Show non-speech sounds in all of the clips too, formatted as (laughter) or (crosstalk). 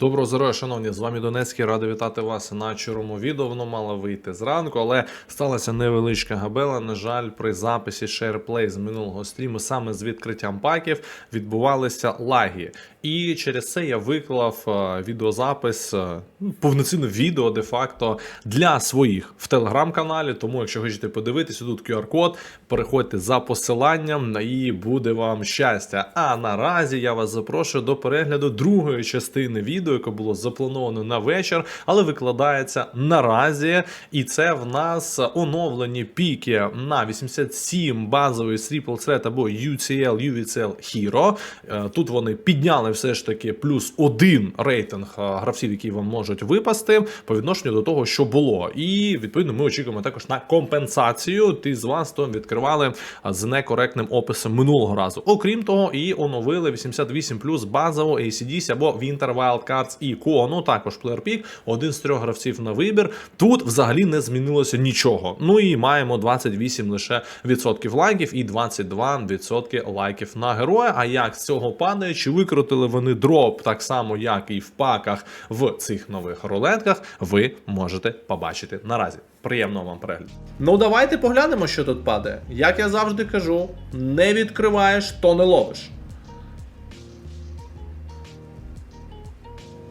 Доброго здоров'я, шановні, з вами Донецький. Радий вітати вас на чорному відео. Воно мало вийти зранку, але сталася невеличка габела. На жаль, при записі SharePlay з минулого стріму саме з відкриттям паків відбувалися лаги. І через це я виклав е, відеозапис, е, ну, повноцінне відео де-факто для своїх в телеграм-каналі. Тому, якщо хочете подивитися, тут QR-код, переходьте за посиланням і буде вам щастя. А наразі я вас запрошую до перегляду другої частини відео, яке було заплановано на вечір, але викладається наразі. І це в нас оновлені піки на 87 базовий Triple Threat або UCL, UVCL Hero. Е, Тут вони підняли все ж таки плюс один рейтинг е, гравців, які вам можуть випасти по відношенню до того, що було. І відповідно ми очікуємо також на компенсацію. Ті з вас, хто відкривали з некоректним описом минулого разу. Окрім того, і оновили 88 плюс базову ACDC або Winter Wildcards ікону. Також Player Pick, один з трьох гравців на вибір. Тут взагалі не змінилося нічого. Ну і маємо 28 лише відсотків лайків і 22 відсотки лайків на героя. А як з цього падає? Чи викрутили вони дроп так само, як і в паках в цих нових рулетках? Ви можете побачити наразі. Приємного вам перегляду. Ну давайте поглянемо, що тут падає. Як я завжди кажу, не відкриваєш, то не ловиш.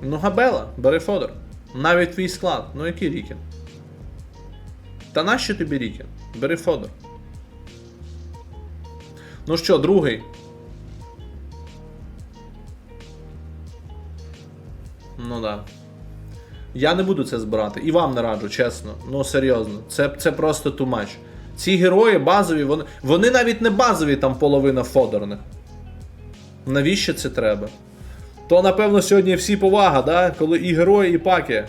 Ну, Габела, бери Фодор. Навіть твій склад. Ну який Рікін? Та нащо тобі Рікін? Бери Фодор. Ну що, другий? Ну да. Я не буду це збирати. І вам не раджу, чесно. Ну серйозно. Це, це просто too much. Ці герої базові, вони, вони навіть не базові, там половина фодорних. Навіщо це треба? То, напевно, сьогодні всі повага, да? коли і герої, і паки.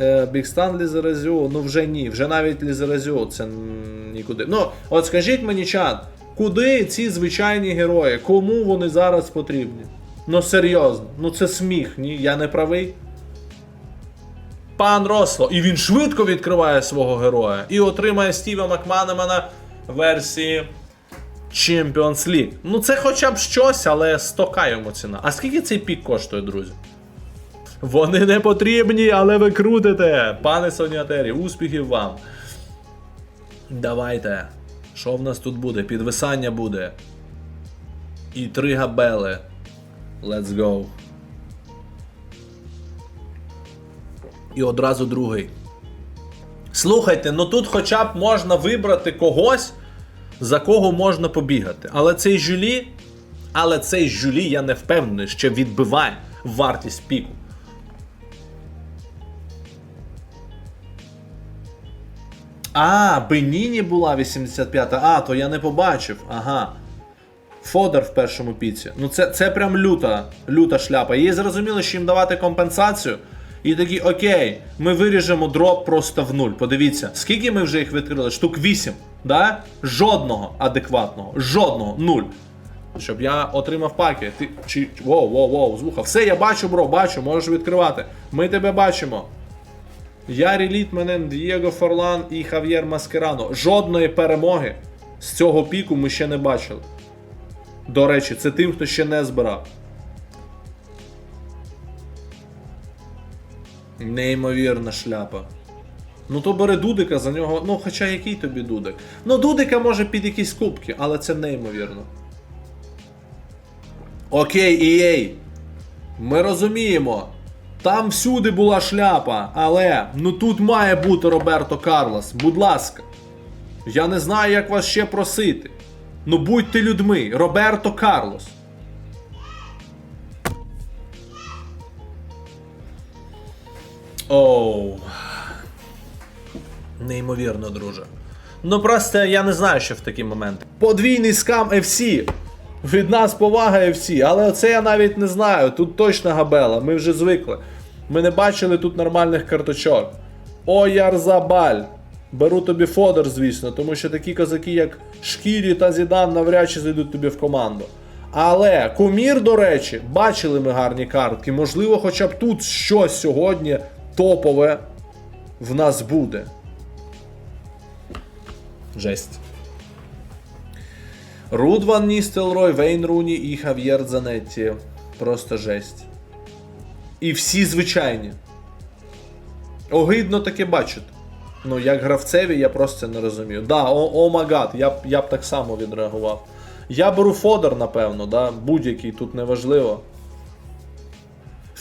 Е, Бігстан Лізеразю, ну вже ні, вже навіть Лізеразю це нікуди. Ну, от скажіть мені, чат, куди ці звичайні герої? Кому вони зараз потрібні? Ну серйозно, ну це сміх, ні, я не правий. Пан Росло, і він швидко відкриває свого героя і отримає Стіва Макманемана версії Champions League. Ну це хоча б щось, але 100к йому ціна. А скільки цей пік коштує, друзі? Вони не потрібні, але ви крутите. Пане Сонятері, успіхів вам. Давайте. Що в нас тут буде? Підвисання буде. І три габели. Let's go. І одразу другий. Слухайте, ну тут хоча б можна вибрати когось, за кого можна побігати. Але цей жюлі, але цей жюлі, я не впевнений, що відбиває вартість піку. А, Беніні була 85-та. А, то я не побачив. Ага. Фодор в першому піці. Ну це, це прям люта, люта шляпа. Їй зрозуміло, що їм давати компенсацію. І такі, окей, ми виріжемо дроп просто в нуль. Подивіться, скільки ми вже їх відкрили? Штук 8. Да? Жодного адекватного. Жодного. Нуль. Щоб я отримав паки. Ти. Чи. Воу, воу, воу, звуха. Все, я бачу, бро, бачу, можеш відкривати. Ми тебе бачимо. Ярі Літменен, Дієго Форлан і Хав'єр Маскерано. Жодної перемоги з цього піку ми ще не бачили. До речі, це тим, хто ще не збирав. Неймовірна шляпа. Ну то бери Дудика за нього. Ну, хоча який тобі Дудик? Ну, Дудика може під якісь кубки, але це неймовірно. Окей, EA. Ми розуміємо. Там всюди була шляпа, але ну тут має бути Роберто Карлос. Будь ласка. Я не знаю, як вас ще просити. Ну будьте людьми, Роберто Карлос. Оу. Неймовірно, друже. Ну просто я не знаю, що в такі моменти. Подвійний скам FC. Від нас повага FC, але оце я навіть не знаю. Тут точно габела, ми вже звикли. Ми не бачили тут нормальних карточок. О, Ярзабаль. Беру тобі Фодор, звісно, тому що такі козаки, як Шкірі та Зідан, навряд чи зайдуть тобі в команду. Але кумір, до речі, бачили ми гарні картки. Можливо, хоча б тут щось сьогодні топове в нас буде. Жесть. Руд Ван Ністелрой, Вейн Руні і Хав'єр Дзанетті. Просто жесть. І всі звичайні. Огидно таке бачити. Ну, як гравцеві, я просто не розумію. Да, о, магад, я, б- я б так само відреагував. Я беру фодер, напевно, да? будь-який тут неважливо.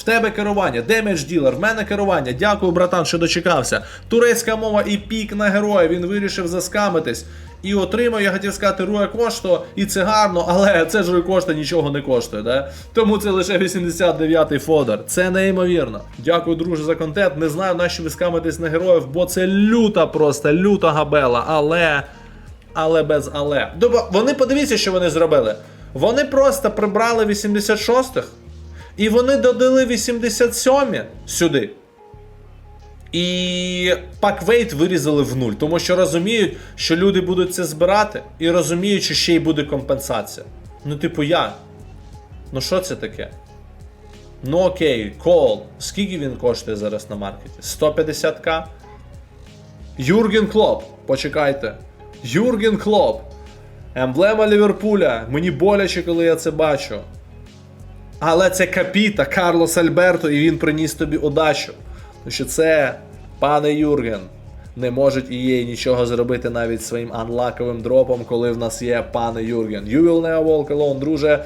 В тебе керування, демедж ділер, в мене керування. Дякую, братан, що дочекався. Турецька мова і пік на героя. Він вирішив заскамитись. І отримав, я хотів сказати, руя кошту, і це гарно, але це ж руя кошта нічого не коштує, да? Тому це лише 89-й фодер. Це неймовірно. Дякую, друже, за контент. Не знаю, на що ви скамитесь на героїв, бо це люта просто, люта габела, але. Але без але. Добо, вони подивіться, що вони зробили. Вони просто прибрали 86-х, і вони додали 87 сюди. І паквейт вирізали в нуль, тому що розуміють, що люди будуть це збирати, і розуміють, що ще й буде компенсація. Ну, типу, як? Ну що це таке? Ну окей, кол. Скільки він коштує зараз на маркеті? 150к? Юрген Клоп, почекайте. Юрген Клоп. Емблема Ліверпуля. Мені боляче, коли я це бачу. Але це капіта Карлос Альберто, і він приніс тобі удачу. Тому що це, пане Юрген, не можуть їй нічого зробити навіть своїм анлаковим дропом, коли в нас є пане Юрген. You will never walk alone, друже.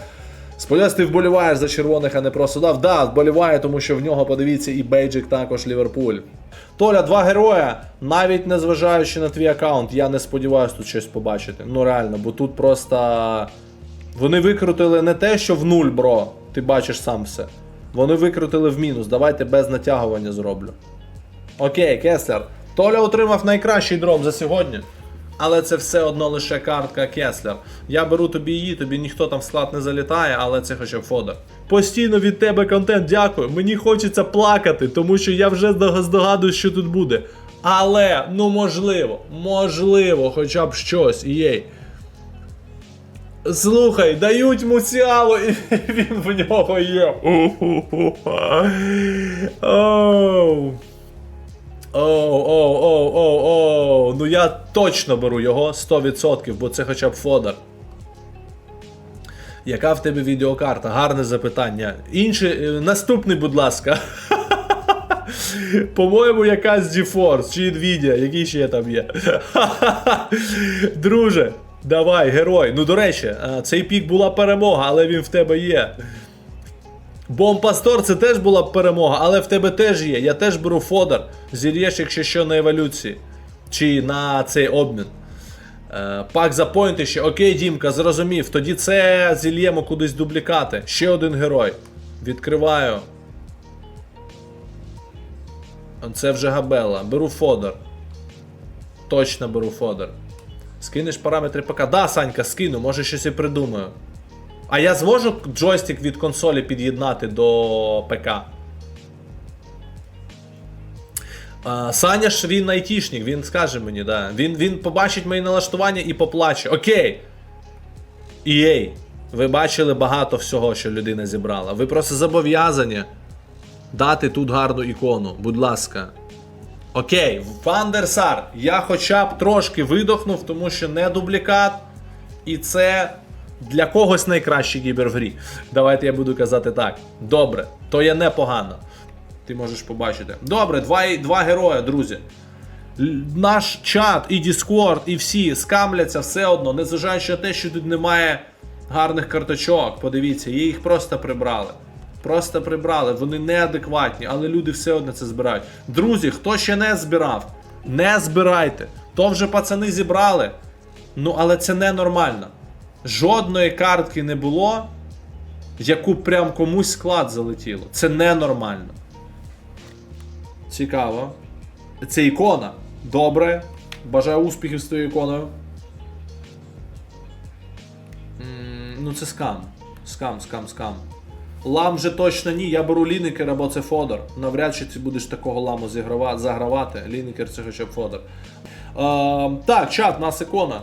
Сподіваюсь, ти вболіваєш за червоних, а не просто дав. Да, вболіває, тому що в нього, подивіться, і бейджик також Ліверпуль. Толя, два героя, навіть не зважаючи на твій аккаунт, я не сподіваюся тут щось побачити. Ну реально, бо тут просто. Вони викрутили не те, що в нуль, бро. Ти бачиш сам все. Вони викрутили в мінус. Давайте без натягування зроблю. Окей, Кеслер. Толя отримав найкращий дроп за сьогодні. Але це все одно лише картка Кеслер. Я беру тобі її, тобі ніхто там в склад не залітає, але це хоча б фодер. Постійно від тебе контент, дякую. Мені хочеться плакати, тому що я вже здога- здогадуюсь, що тут буде. Але, ну можливо, можливо, хоча б щось, єй. Слухай, дають Мусіалу, і (laughs) він в нього є. Оу. Оу, оу, оу, оу, оу. Ну я точно беру його 100%, бо це хоча б фодер. Яка в тебе відеокарта? Гарне запитання. Інший, е, наступний, будь ласка. (laughs) По-моєму, якась GeForce чи Nvidia, який ще там є. (laughs) Друже, давай, герой. Ну, до речі, е, цей пік була перемога, але він в тебе є. Бомпастор це теж була б перемога, але в тебе теж є. Я теж беру фодер. Зільєш, якщо що на еволюції. Чи на цей обмін. Е, пак за поінти ще. Окей, Дімка, зрозумів. Тоді це зільємо кудись дублікати. Ще один герой. Відкриваю. Це вже габела. Беру фодер. Точно беру фодер. Скинеш параметри ПК. Да, Санька, скину, може щось і придумаю. А я зможу джойстик від консолі під'єднати до ПК? А, Саня ж він айтішник, він скаже мені, да. Він, він побачить мої налаштування і поплаче. Окей. EA, ви бачили багато всього, що людина зібрала. Ви просто зобов'язані дати тут гарну ікону, будь ласка. Окей, Вандерсар, я хоча б трошки видохнув, тому що не дублікат. І це для когось найкращий кібер в грі. Давайте я буду казати так. Добре, то є непогано. Ти можеш побачити. Добре, два, два героя, друзі. Наш чат і Discord, і всі скамляться все одно, незважаючи на те, що тут немає гарних карточок. Подивіться, їх просто прибрали. Просто прибрали, вони неадекватні, але люди все одно це збирають. Друзі, хто ще не збирав, не збирайте. То вже пацани зібрали. Ну, але це ненормально. Жодної картки не було, яку прям комусь склад залетіло. Це ненормально. Цікаво. Це ікона. Добре. Бажаю успіхів з тою іконою. Ну, це скам. Скам, скам, скам. Лам же точно ні. Я беру Лінікер або це Фодор. Навряд чи ти будеш такого ламу зіграва- загравати. Лінікер це хоча б Фодор. Е, так, чат, нас ікона.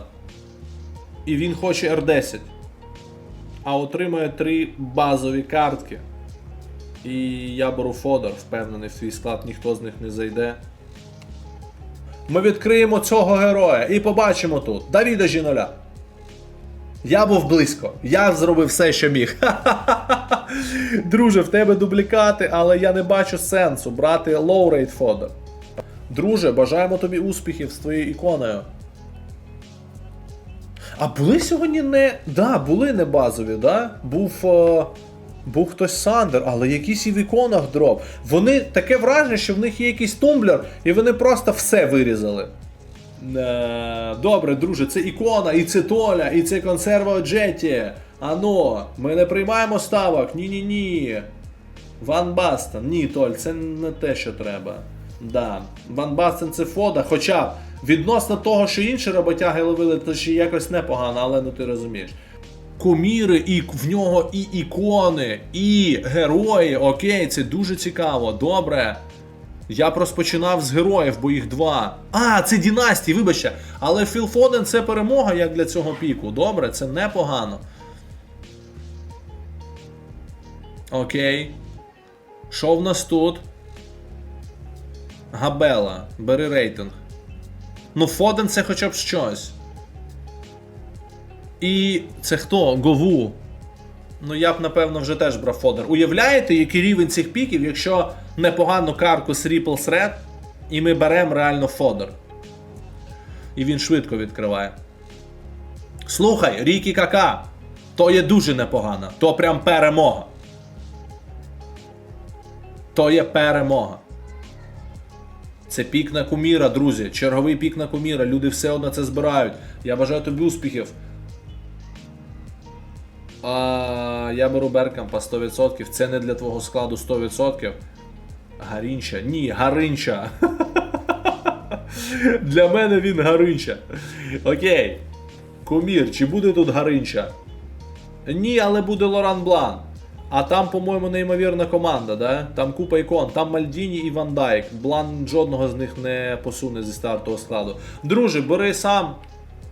І він хоче R10. А отримує три базові картки. І я беру Фодор, впевнений, в свій склад ніхто з них не зайде. Ми відкриємо цього героя і побачимо тут Давіда Жіноля. Я був близько. Я зробив все, що міг. (laughs) Друже, в тебе дублікати, але я не бачу сенсу брати лоурейт фодер. Друже, бажаємо тобі успіхів з твоєю іконою. А були сьогодні не. Да, були не базові, да? Був. Е... Був хтось Сандер, але якийсь і в іконах дроп. Вони таке враження, що в них є якийсь тумблер, і вони просто все вирізали. Е, Добре, друже, це ікона, і це Толя, і це консерва Джеті. Ано, ми не приймаємо ставок. Ні-ні-ні. Ван Бастен. Ні, Толь, це не те, що треба. Да. Ван Бастен це фода, хоча відносно того, що інші роботяги ловили, то ще якось непогано, але ну ти розумієш. Куміри, і в нього і ікони, і герої. Окей, це дуже цікаво. Добре. Я розпочинав з героїв, бо їх два. А, це дінастії, вибачте. Але Філ Фоден це перемога як для цього піку. Добре, це непогано. Окей. Що в нас тут? Габела. Бери рейтинг. Ну, Фоден це хоча б щось. І це хто? Гову. Ну, я б, напевно, вже теж брав Фодер. Уявляєте, який рівень цих піків, якщо непогану карку з Ripple Thread, і ми беремо реально Фодер. І він швидко відкриває. Слухай, Рікі Кака. То є дуже непогано. То прям перемога. То є перемога. Це пік на куміра, друзі. Черговий пік на куміра. Люди все одно це збирають. Я бажаю тобі успіхів. А, я беру Беркампа 100%. Це не для твого складу 100%. Гарінча. Ні, Гаринча. (laughs) Для мене він Гаринча. Окей. Кумір, чи буде тут Гаринча? Ні, але буде Лоран Блан. А там, по-моєму, неймовірна команда, да? Там купа ікон, там Мальдіні і Ван Дайк. Блан жодного з них не посуне зі стартового складу. Друже, бери сам.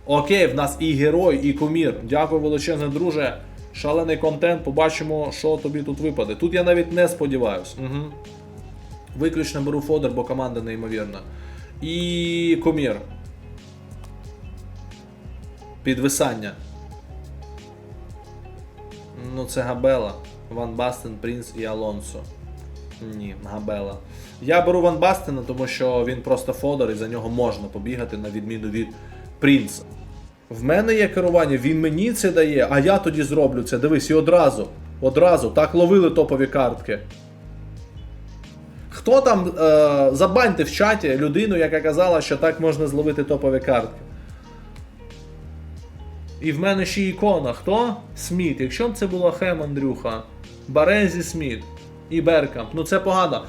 Окей, в нас і герой, і кумір. Дякую величезне, друже. Шалений контент, побачимо, що тобі тут випаде. Тут я навіть не сподіваюсь. Угу. Виключно беру фодер, бо команда неймовірна. І кумір. Підвисання. Ну, це Габела. Ван Бастен, Принц і Алонсо. Ні, Габела. Я беру Ван Бастена, тому що він просто фодер і за нього можна побігати, на відміну від Принца. В мене є керування, він мені це дає, а я тоді зроблю це. Дивись, і одразу. Одразу. Так ловили топові картки. Хто там е, забаньте в чаті людину, яка казала, що так можна зловити топові картки. І в мене ще ікона. Хто? Сміт. Якщо б це була Хем Андрюха, Барезі Сміт і Беркамп. Ну це погано.